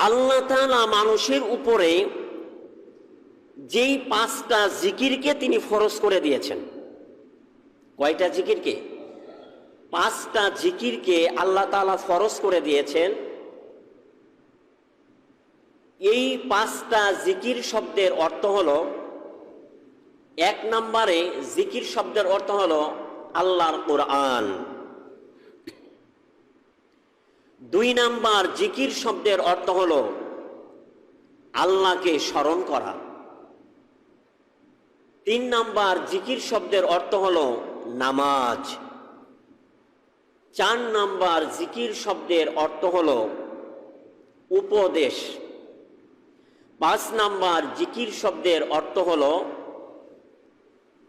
আল্লাহ মানুষের উপরে যেই পাঁচটা জিকিরকে তিনি ফরজ করে দিয়েছেন। কয়টা জিকিরকে? পাঁচটা জিকিরকে আল্লাহ তাআলা ফরজ করে দিয়েছেন। এই পাঁচটা জিকির শব্দের অর্থ হল, এক নম্বরে জিকির শব্দের অর্থ হল আল্লাহর কোরআন। দুই নাম্বার জিকির শব্দের অর্থ হল আল্লাহকে স্মরণ করা। তিন নাম্বার জিকির শব্দের অর্থ হল নামাজ। চার নাম্বার জিকির শব্দের অর্থ হল উপদেশ। পাঁচ নাম্বার জিকির শব্দের অর্থ হল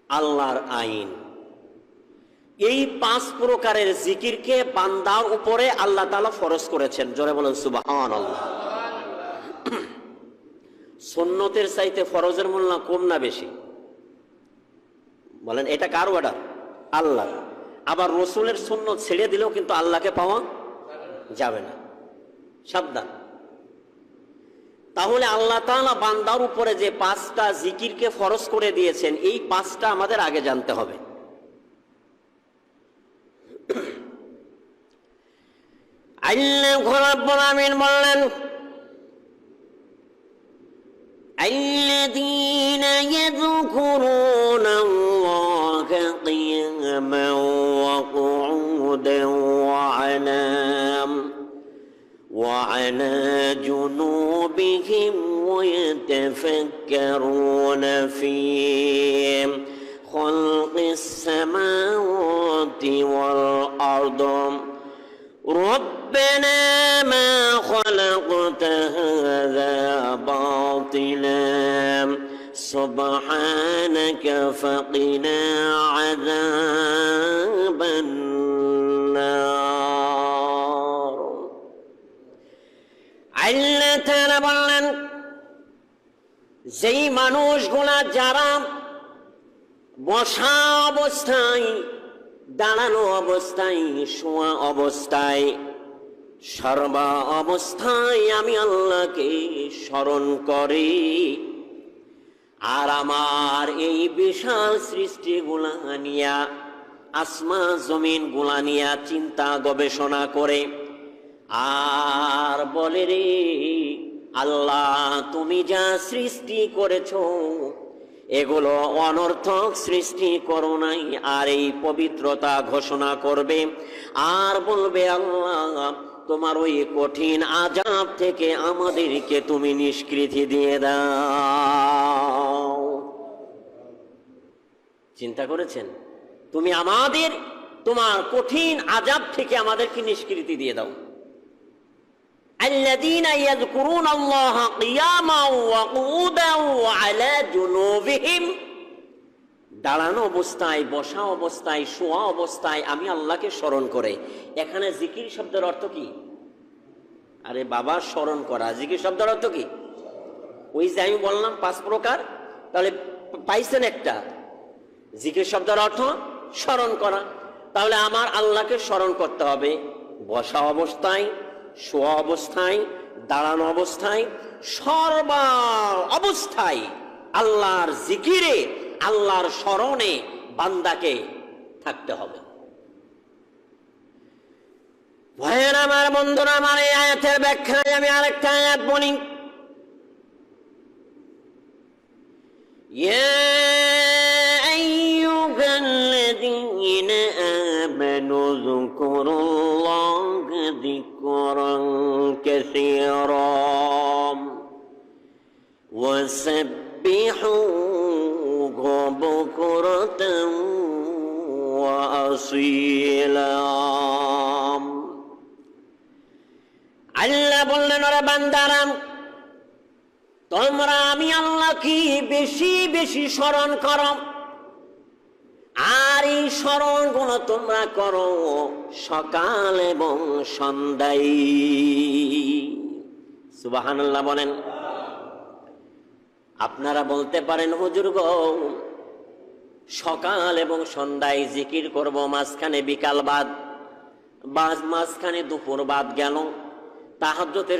আল্লাহর আইন। এই পাঁচ প্রকারের জিকিরকে বান্দার উপরে আল্লাহ তালা ফরজ করেছেন। জোরে বলেন সুবাহান আল্লাহ সন্ন্যতের চাইতে ফরজের মূল্য কম না বেশি? বলেন, এটা কার অর্ডার আল্লাহ। আবার রসুলের সন্ন্যত ছেড়ে দিলেও কিন্তু আল্লাহকে পাওয়া যাবে না। সাবধান। তাহলে আল্লাহ তাআলা বান্দার উপরে যে পাঁচটা জিকিরকে ফরজ করে দিয়েছেন, এই পাঁচটা আমাদের আগে জানতে হবে। আল্লাহ রাব্বুল আমিন বললেন الذين يذكرون الله قياما وقعودا وعلى وعلى جنوبهم ويتفكرون في خلق السماوات والأرض ربنا ما خلقت هذا باطلا سبحانك فقنا عذاب النار আল্লাহ তাআলা বললেন যেই মানুষগুলা যারা বসা অবস্থায় দাঁড়ানো অবস্থায়, শোয়া অবস্থায়, সর্বা অবস্থায় আমি আল্লাহকে স্মরণ করি। আর আমার এই বিশাল সৃষ্টিগুলা নিয়া, আসমা জমিন গুলানিয়া চিন্তা গবেষণা করে, আর বলে রে, আল্লাহ তুমি যা সৃষ্টি করেছ এগুলো অনর্থক সৃষ্টি করো নাই, আর এই পবিত্রতা ঘোষণা করবে। আর বলবে আল্লাহ, তোমার ওই কঠিন আজাব থেকে আমাদেরকে তুমি নিষ্কৃতি দিয়ে দাও। চিন্তা করেছেন? তুমি আমাদের, তোমার কঠিন আজাব থেকে আমাদেরকে নিষ্কৃতি দিয়ে দাও। الذين يذكرون الله قياما وقعودا وعلى جنوبهم দাঁড়ানো অবস্থায় বসা অবস্থায় শোয়া অবস্থায় আমি আল্লাহকে স্মরণ করে এখানে জিকির শব্দের অর্থ কি আরে বাবা স্মরণ করা জিকির শব্দের অর্থ কি ওই যে আমি বললাম পাঁচ প্রকার তাহলে পাইছেন একটা জিকির শব্দের অর্থ স্মরণ করা তাহলে আমার আল্লাহকে স্মরণ করতে হবে বসা অবস্থায় শোয়া অবস্থায় দাঁড়ানো অবস্থায় সর্বা অবস্থায় আল্লাহর জিকিরে আল্লাহর স্মরণে বান্দাকে থাকতে হবে ভয়ের আমার বন্ধুরা আমার এই আয়াতের ব্যাখ্যায় আমি আরেকটা আয়াত বলি يا أيها الذين آمنوا اذكروا الله ذكرا كثيرا وسبحوه بكرة وأصيلا আল্লাহ বললেন ওরা বান্দারাম তোমরা আমি আল্লাহ কি বেশি বেশি স্মরণ করো আর এই স্মরণগুলো তোমরা করো সকাল এবং সন্ধ্যায়। সুবাহান্লাহ বলেন, আপনারা বলতে পারেন, হুজুর সকাল এবং সন্ধ্যায় জিকির করব, মাঝখানে বিকাল বাদ বা মাঝখানে দুপুর বাদ গেল তাহাজ্জতের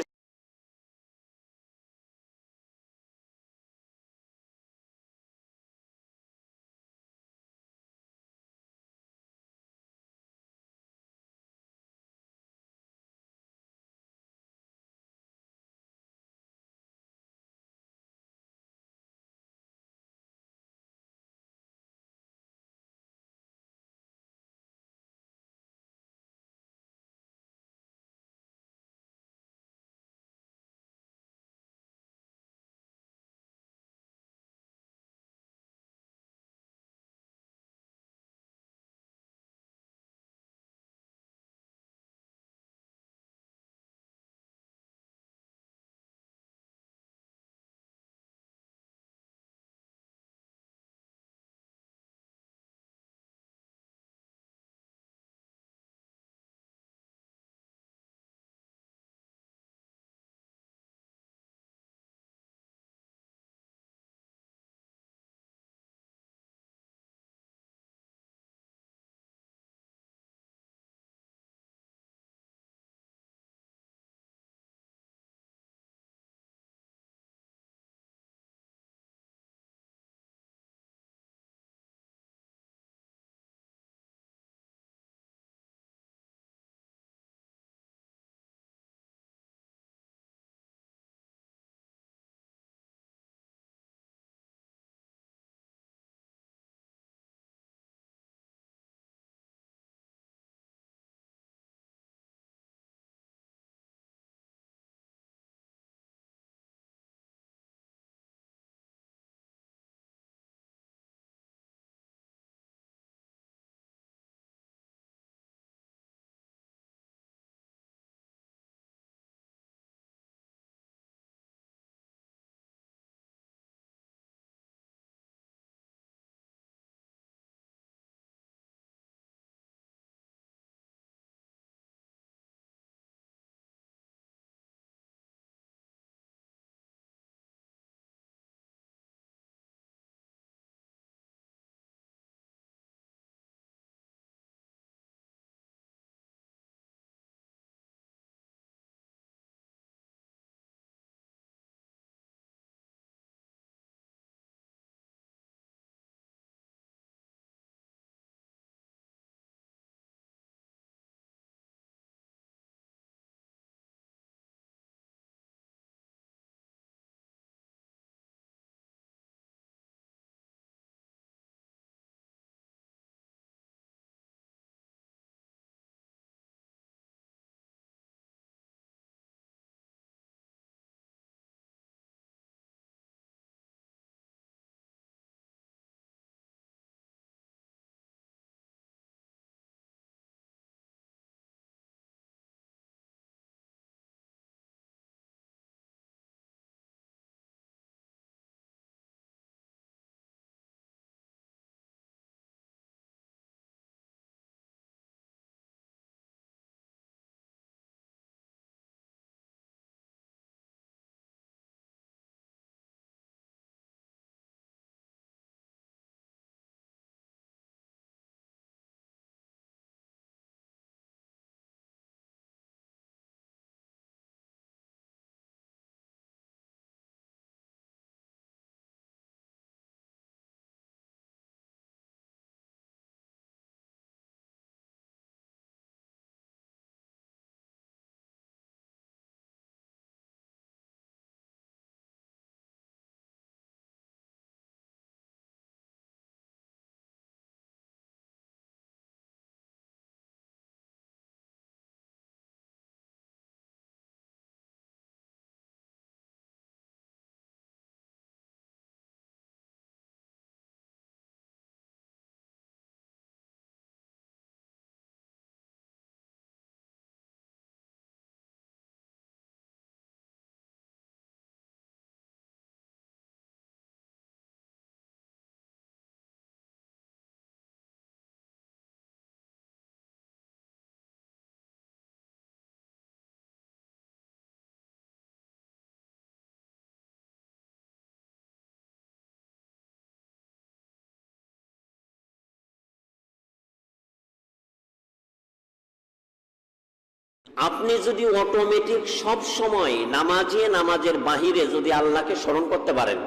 আপনি যদি অটোমেটিক সব সময় নামাজে, নামাজের বাহিরে যদি আল্লাহকে স্মরণ করতে পারেন,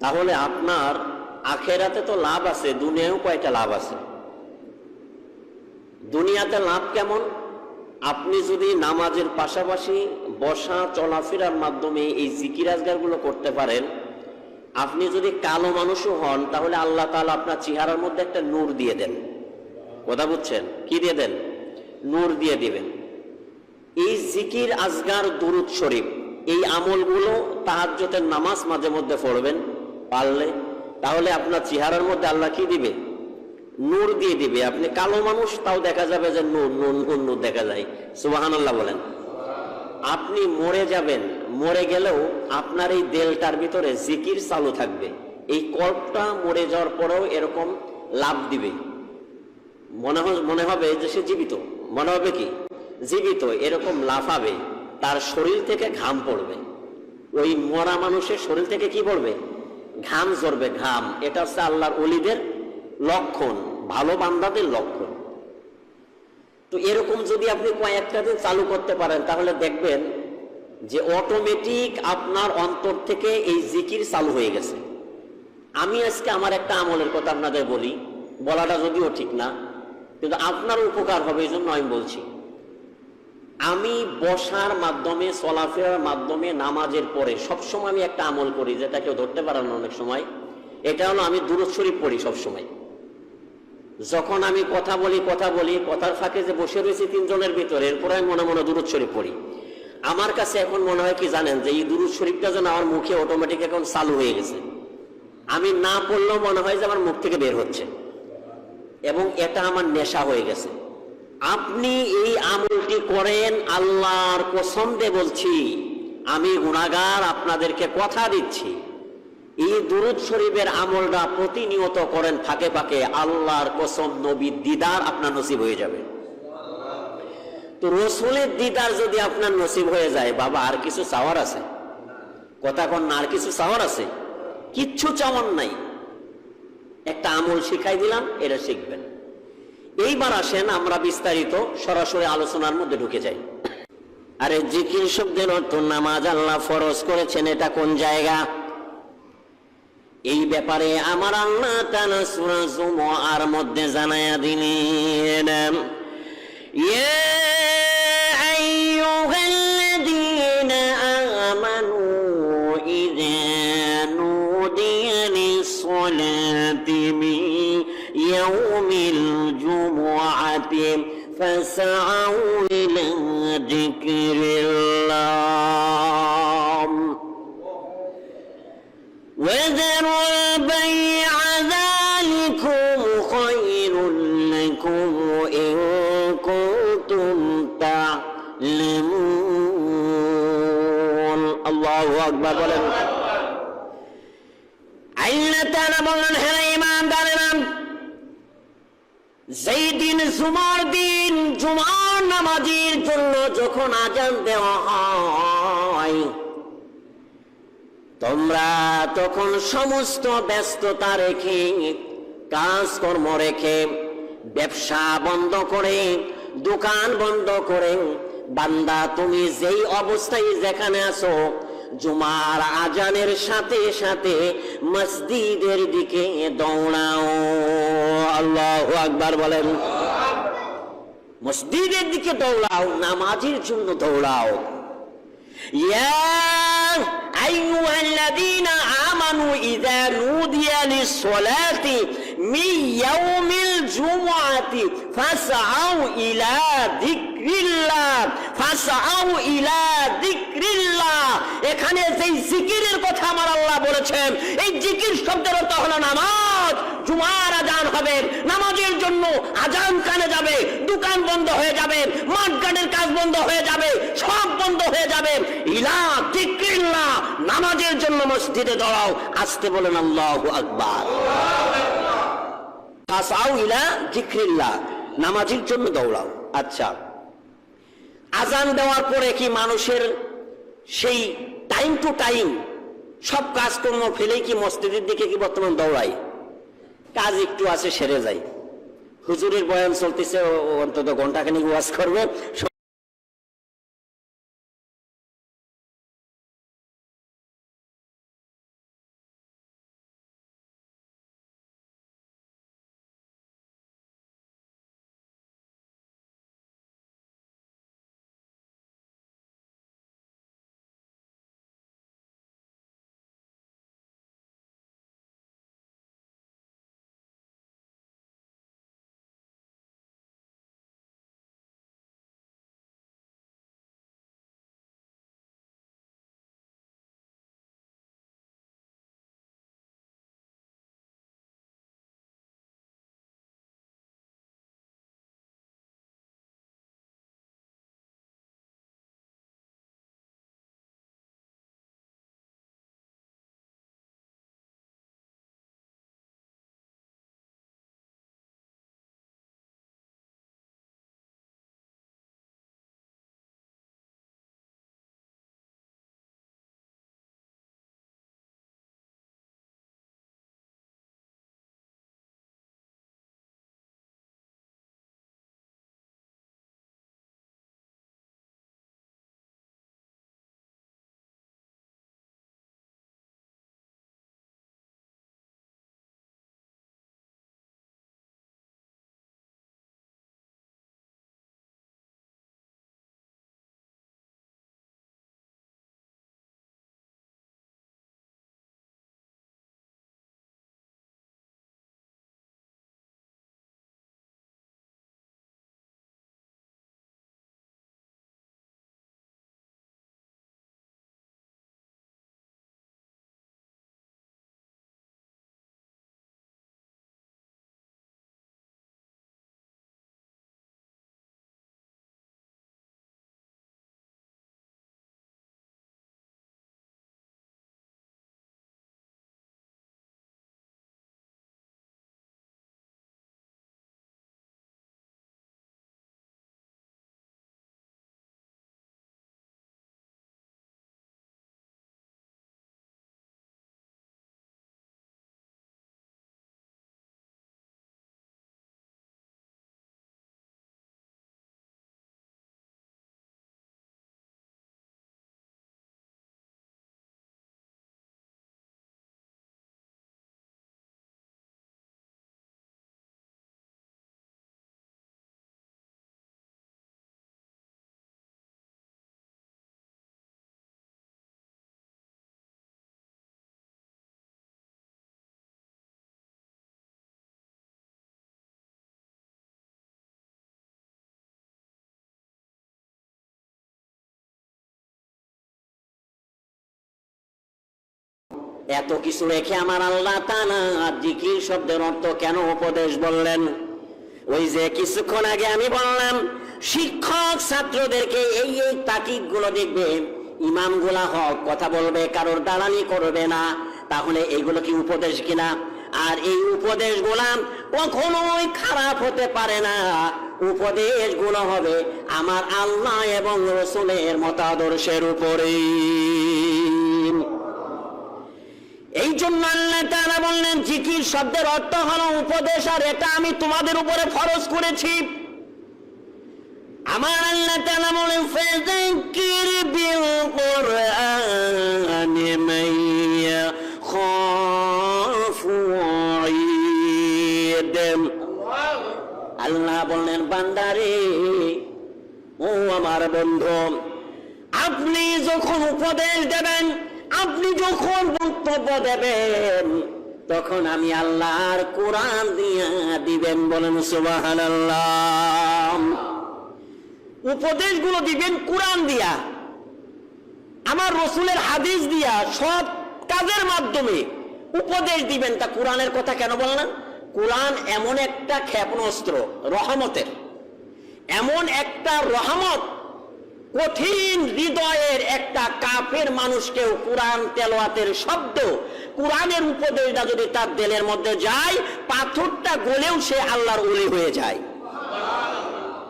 তাহলে আপনার আখেরাতে তো লাভ আছে দুনিয়াও কয়টা লাভ আছে? দুনিয়াতে লাভ কেমন? আপনি যদি নামাজের পাশাপাশি বসা, চলাফেরার মাধ্যমে এই জিকিরাজগারগুলো করতে পারেন, আপনি যদি কালো মানুষও হন, তাহলে আল্লাহ তাআলা আপনার চেহারার মধ্যে একটা নূর দিয়ে দেন। কথা বুঝছেন? কি দিয়ে দেন? নূর দিয়ে দিবেন। এই জিকির, আজগার, দুরুদ শরীফ, এই আমলগুলো তাহাজ্জতের নামাজ মাঝে মধ্যে পড়বেন, পারলে। তাহলে আপনার চেহারার মধ্যে আল্লাহ কি দিবে? নূর দিয়ে দিবে। আপনি কালো মানুষ, তাও দেখা যাবে যে নূর নূর নূর নূর দেখা যায়। সুবাহান আল্লাহ বলেন। আপনি মরে যাবেন। মরে গেলেও আপনার এই দেলটার ভিতরে জিকির চালু থাকবে। এই কল্পটা মরে যাওয়ার পরেও এরকম লাভ দিবে। মনে মনে হবে যে সে জীবিত। মনে হবে কি? জীবিত, এরকম লাফাবে, তার শরীর থেকে ঘাম পড়বে। ওই মরা মানুষের শরীর থেকে কি পড়বে? ঘাম ঝরবে, ঘাম। এটা হচ্ছে আল্লাহর অলিদের লক্ষণ, ভালো বান্দাদের লক্ষণ। তো এরকম যদি আপনি কয়েকটা দিন চালু করতে পারেন, তাহলে দেখবেন যে অটোমেটিক আপনার অন্তর থেকে এই জিকির চালু হয়ে গেছে। আমি আজকে আমার একটা আমলের কথা আপনাদের বলি, বলাটা যদিও ঠিক না। কিন্তু আপনার উপকার হবে এই জন্য আমি বলছি। আমি বসার মাধ্যমে, চলাফেরার মাধ্যমে, নামাজের পরে সবসময় আমি একটা আমল করি, যেটা কেউ ধরতে পারে না অনেক সময়। এটা হলো আমি দূরত শরীফ পড়ি সবসময়। যখন আমি কথা বলি কথা বলি, কথার ফাঁকে যে বসে রয়েছি তিনজনের ভিতরে, এরপরে আমি মনে মনে দূরত শরীফ পড়ি। আমার কাছে এখন মনে হয় কি জানেন, যে এই দুরুদ শরীফটা যেন আমার মুখে অটোমেটিক এখন চালু হয়ে গেছে। আমি না পড়লেও মনে হয় যে আমার মুখ থেকে বের হচ্ছে। এবং এটা আমার নেশা হয়ে গেছে। আপনি এই আমলটি করেন আল্লাহর দিয়ে বলছি, আমি গুণাগার আপনাদেরকে কথা দিচ্ছি। এই দুরুদ শরীফের আমলটা প্রতিনিয়ত করেন ফাঁকে ফাঁকে, আল্লাহর কসম নবী দিদার আপনার নসিব হয়ে যাবে। তো রসুলের দিদার যদি আপনার নসিব হয়ে যায়, বাবা আর কিছু চাওয়ার আছে? কথা কন আর কিছু চাওয়ার আছে? কিচ্ছু চাওয়ার নাই। একটা আমল শিখাই দিলাম, এটা শিখবেন। এইবার আসেন, আমরা বিস্তারিত সরাসরি আলোচনার মধ্যে ঢুকে যাই। আরে জিকির শব্দের অর্থ নামাজ আল্লাহ ফরজ করেছেন, এটা কোন জায়গা? এই ব্যাপারে আমার আল্লাহ জুমআর মধ্যে জানায়া দিলেন, ইয়া জুমআতি ফাসআউ ইলা যিকরিল্লাহ وذروا البيع ذلكم خير لكم إن كنتم تعلمون الله أكبر বলেন আল্লাহ তাআলা বললেন যেই দিন জুমার দিন, জুমার নামাজের জন্য যখন আজান দেওয়া হয়, তোমরা তখন সমস্ত ব্যস্ততা রেখে, কাজকর্ম রেখে, ব্যবসা বন্ধ করে, দোকান বন্ধ করে, বান্দা তুমি যেই অবস্থায় যেখানে আছো জুমার আজানের সাথে সাথে মসজিদের দিকে দৌড়াও। আল্লাহ আকবার বলেন। মসজিদের দিকে দৌড়াও, নামাজের জন্য দৌড়াও। ইয়া আমানু ইদা নুদিয়া লিস من يوم الجمعة فاسعوا إلى ذكر الله فاسعوا إلى ذكر الله এখানে যেই জিকিরের কথা আমার আল্লাহ বলেছেন এই জিকির শব্দের অর্থ হলো নামাজ জুমার আজান হবে নামাজের জন্য আজান কানে যাবে দোকান বন্ধ হয়ে যাবে মাঠ গানের কাজ বন্ধ হয়ে যাবে সব বন্ধ হয়ে যাবে ইলা জিকিরিল্লাহ নামাজের জন্য মসজিদে দাঁড়াও আসতে বলেন আল্লাহ আকবার ফাসাউ ইলা জন্য দৌড়াও। আচ্ছা আজান দেওয়ার পরে কি মানুষের সেই টাইম টু টাইম সব কাজকর্ম ফেলেই কি মসজিদের দিকে কি বর্তমান দৌড়াই কাজ একটু আছে, সেরে যায়। হুজুরের বয়ান চলতেছে অন্তত অন্তত ঘন্টাখানিক ওয়াজ করবে। এত কিছু রেখে আমার আল্লাহ তালা জিকির শব্দের অর্থ কেন উপদেশ বললেন? ওই যে কিছুক্ষণ আগে আমি বললাম, শিক্ষক ছাত্রদেরকে এই এই তাকিদগুলো দেখবে ইমামগুলা হক, কথা বলবে, কারোর দালালি করবে না। তাহলে এগুলো কি উপদেশ কিনা? আর এই উপদেশ গোলাম কখনোই খারাপ হতে পারে না। উপদেশগুলো হবে আমার আল্লাহ এবং রসুলের মতাদর্শের উপরে এই জন্য আল্লাহ তাআলা বললেন, জিকির শব্দের অর্থ হলো উপদেশ, আর এটা আমি তোমাদের উপরে ফরজ করেছি। আমার আল্লাহ তাআলা বলেন ফাযাক্কির বিল আল্লাহ বললেন, বান্দারে, ও আমার বন্ধু, আপনি যখন উপদেশ দেবেন আপনি যখন বক্তব্য দেবেন, তখন আমি আল্লাহর কোরআন দিয়া দিবেন বলেন সুবাহান উপদেশগুলো দিবেন কোরআন দিয়া, আমার রসুলের হাদিস দিয়া, সব কাজের মাধ্যমে উপদেশ দিবেন। তা কোরআনের কথা কেন বললেন কোরআন এমন একটা ক্ষেপণাস্ত্র, রহমতের। এমন একটা রহমত কঠিন হৃদয়ের একটা কাফের মানুষকেও কোরআন তেলোয়াতের শব্দ, কোরআনের উপদেশটা যদি তার দেলের মধ্যে যায়, পাথরটা গলেও সে আল্লাহর উলি হয়ে যায়।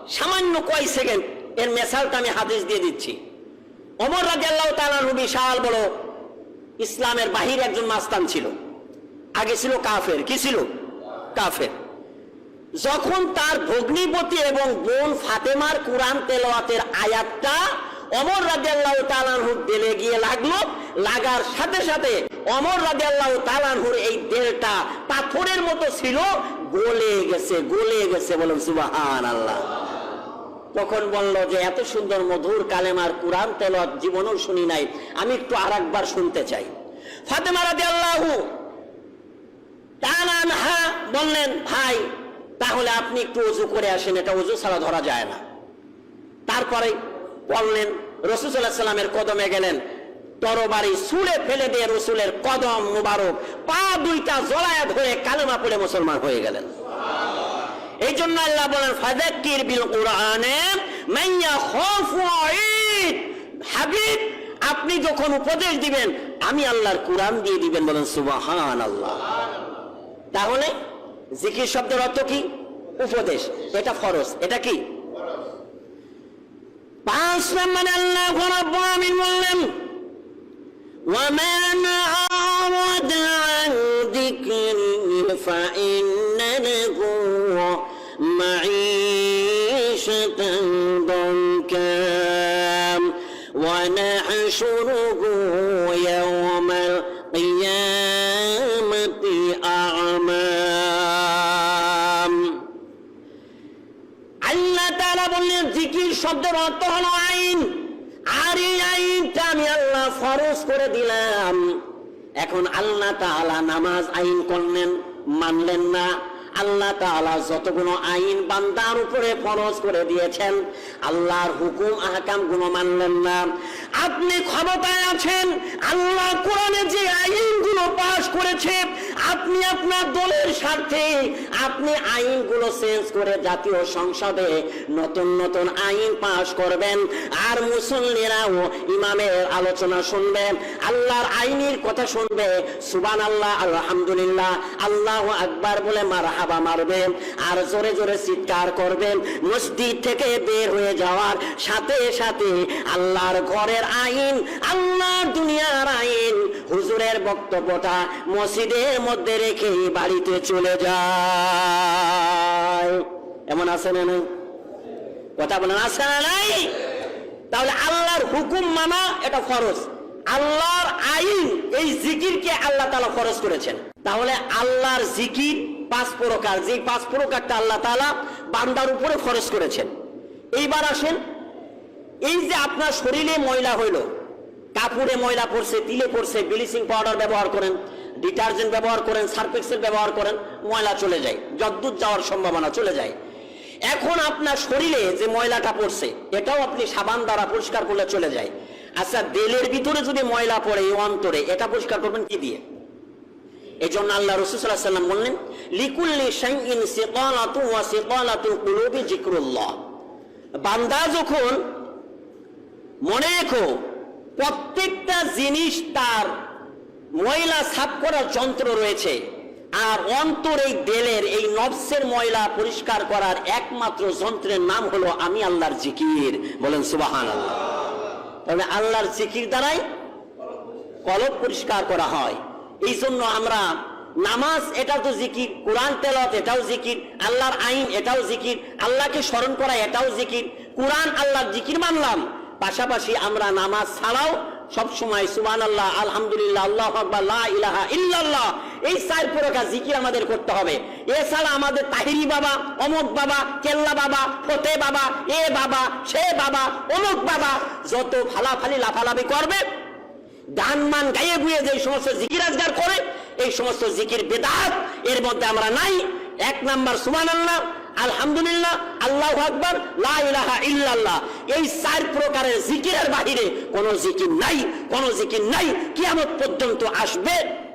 সামান্য কয় সেকেন্ড, এর মেসালটা আমি হাদিস দিয়ে দিচ্ছি। অমর রাজি আল্লাহ তালু বিশাল বড় ইসলামের বাহির একজন মাস্তান ছিল। আগে ছিল কাফের, কি ছিল? কাফের। যখন তার ভগ্নিপতি এবং বোন ফাতেমার কোরআন তেলাওয়াতের আয়াতটা অমর রাজিয়াল্লাহ তালানহুর দেলে গিয়ে লাগল, লাগার সাথে সাথে অমর রাজিয়াল্লাহ তালানহুর এই দেলটা পাথরের মতো ছিল, গলে গেছে গলে গেছে বলেন সুবাহান আল্লাহ তখন বলল যে, এত সুন্দর মধুর কালেমার কোরআন তেলত জীবনও শুনি নাই, আমি একটু আর একবার শুনতে চাই। ফাতেমা রাদিয়াল্লাহু তালানহা বললেন, ভাই তাহলে আপনি একটু অজু করে আসেন এটা অজু ছাড়া ধরা যায় না। তারপরে বললেন রসুল্লাহ সাল্লামের কদমে গেলেন তরবারি ছুঁড়ে ফেলে দিয়ে রসুলের কদম মুবারক পা দুইটা জলায়া ধরে কালেমা পড়ে মুসলমান হয়ে গেলেন। এই জন্য আল্লাহ বলেন ফাদাক্কির বিল কোরআনে মাইয়া খাফু হাবিব আপনি যখন উপদেশ দিবেন আমি আল্লাহর কোরআন দিয়ে দিবেন বলেন সুবহান আল্লাহ তাহলে জিকির শব্দের অর্থ কি উপদেশ এটা ফরজ এটা কি পাঁচ নম্বরে আল্লাহ রাব্বুল আমিন বললেন ومن أعرض عن ذكري فإن له معيشة ضنكا ونحشره অর্থ হলো আইন, আর এই আইনটা আমি আল্লাহ ফরজ করে দিলাম। এখন আল্লাহ তাআলা নামাজ আইন করলেন, মানলেন না। আল্লাহ তাআলা যতগুলো আইন বান্দার উপরে ফরজ করে দিয়েছেন, আল্লাহর হুকুম আহকামগুলো মানলেন না। আপনি ক্ষমতায় আছেন, আল্লাহ কোরআনে যে আইনগুলো পাশ করেছে, আপনি আপনার দলের স্বার্থে, আপনি আইনগুলো চেঞ্জ করে জাতীয় সংসদে নতুন নতুন আইন পাশ করবেন। আর মুসল্লিরাও ইমামের আলোচনা শুনবেন আল্লাহর আইনের কথা শুনবে। সুবান আল্লাহ আলহামদুলিল্লাহ, আল্লাহ আকবার বলে মার হাবা মারবেন আর জোরে জোরে চিৎকার করবেন মসজিদ থেকে বের হয়ে যাওয়ার সাথে সাথে আল্লাহর ঘরের আইন, আল্লাহর দুনিয়ার আইন। হুজুরের বক্তব্যটা মসজিদের মধ্যে রেখে বাড়িতে চলে যায়। এমন আছে না নাই? কথা বলেন, আছে না নাই? তাহলে আল্লাহর হুকুম মানা, এটা ফরজ। আল্লাহর আইন, এই জিকিরকে আল্লাহ তালা ফরজ করেছেন। তাহলে আল্লাহর জিকির পাঁচ প্রকার। যে পাঁচ প্রকারটা আল্লাহ তালা বান্দার উপরে ফরজ করেছেন। এইবার আসেন এই যে আপনার শরীরে ময়লা হইল, কাপড়ে ময়লা পড়ছে, তিলে পড়ছে, ব্লিচিং পাউডার ব্যবহার করেন, ডিটারজেন্ট ব্যবহার করেন সার্ফেক্সেল ব্যবহার করেন, ময়লা চলে যায়, যদ্দূর যাওয়ার সম্ভাবনা চলে যায়। এখন আপনার শরীরে যে ময়লাটা পড়ছে, এটাও আপনি সাবান দ্বারা পরিষ্কার করলে চলে যায়। আচ্ছা দেলের ভিতরে যদি ময়লা পড়ে এই অন্তরে, এটা পরিষ্কার করবেন কি দিয়ে? এই জন্য আল্লাহ রসুল্লাহ সাল্লাম বললেন, লিকুল্লি বান্দা যখন মনে রেখো, প্রত্যেকটা জিনিস তার ময়লা সাফ করার যন্ত্র রয়েছে, আর অন্তর এই দেলের এই নবসের ময়লা পরিষ্কার করার একমাত্র যন্ত্রের নাম হলো আমি আল্লাহর জিকির। বলেন সুবাহান আল্লাহ তবে আল্লাহর জিকির দ্বারাই কলব পরিষ্কার করা হয়। এই জন্য আমরা নামাজ এটাও তো জিকির, কোরআন তেলত এটাও জিকির, আল্লাহর আইন এটাও জিকির, আল্লাহকে স্মরণ করা এটাও জিকির, কোরআন আল্লাহর জিকির মানলাম। পাশাপাশি আমরা নামাজ ছাড়াও সব সময় সুবান আল্লাহ আলহামদুলিল্লাহ আল্লাহ ইলাহা ইল্লাল্লাহ, এই চার প্রকার জিকির আমাদের করতে হবে। এছাড়া আমাদের তাহিরি বাবা, অমুক বাবা, কেল্লা বাবা, ফতে বাবা, এ বাবা, সে বাবা, অমুক বাবা, যত ফালাফালি লাফালাফি করবে, গান মান গাইয়ে গুয়ে যে সমস্ত জিকির আজগার করে, এই সমস্ত জিকির বেদাত এর মধ্যে আমরা নাই। এক নাম্বার সুমান আল্লাহ আলহামদুলিল্লাহ, আল্লাহ আকবর লাহা ইল্লাল্লাহ। এই চার প্রকারের জিকিরের বাহিরে কোনো জিকির নাই, কোনো জিকির নাই, কিয়ামত পর্যন্ত আসবে।